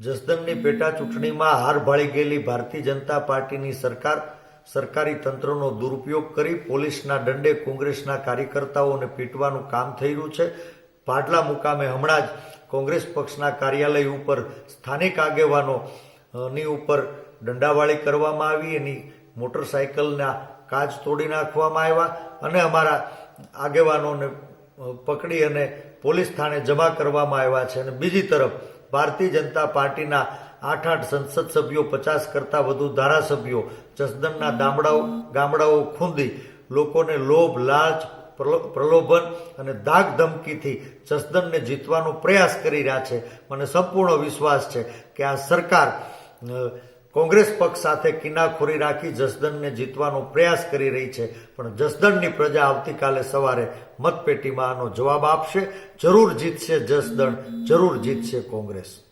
જસદણની પેટા ચૂંટણીમાં હાર ભાળી ગયેલી ભારતીય જનતા પાર્ટીની સરકાર સરકારી તંત્રનો દુરુપયોગ કરી પોલીસના દંડે કોંગ્રેસના કાર્યકર્તાઓને પીટવાનું કામ થઈ રહ્યું છે. પાટલા મુકામે હમણાં જ કોંગ્રેસ પક્ષના કાર્યાલય ઉપર સ્થાનિક આગેવાનો ની ઉપર દંડાવાળી કરવામાં આવી. એની મોટરસાયકલના કાચ તોડી નાખવામાં આવ્યા અને અમારા આગેવાનોને પકડી અને પોલીસ થાણે જમા કરવામાં આવ્યા છે. અને બીજી તરફ ભારતીય જનતા પાર્ટીના આઠ આઠ સંસદ સભ્યો, પચાસ કરતાં વધુ ધારાસભ્યો, જસદણના ગામડાઓ ગામડાઓ ખૂંદી, લોકોને લોભ લાલચ પ્રલો- પ્રલોભન અને દાગ ધમકીથી જસદણને જીતવાનો પ્રયાસ કરી રહ્યા છે. મને સંપૂર્ણ વિશ્વાસ છે કે આ સરકાર કોંગ્રેસ પક્ષ સાથે કિનાખોરી રાખી જસદણને જીતવાનો પ્રયાસ કરી રહી છે, પણ જસદણની પ્રજા આવતીકાલે સવારે મતપેટીમાં આનો જવાબ આપશે. જરૂર જીતશે જસદણ, જરૂર જીતશે કોંગ્રેસ.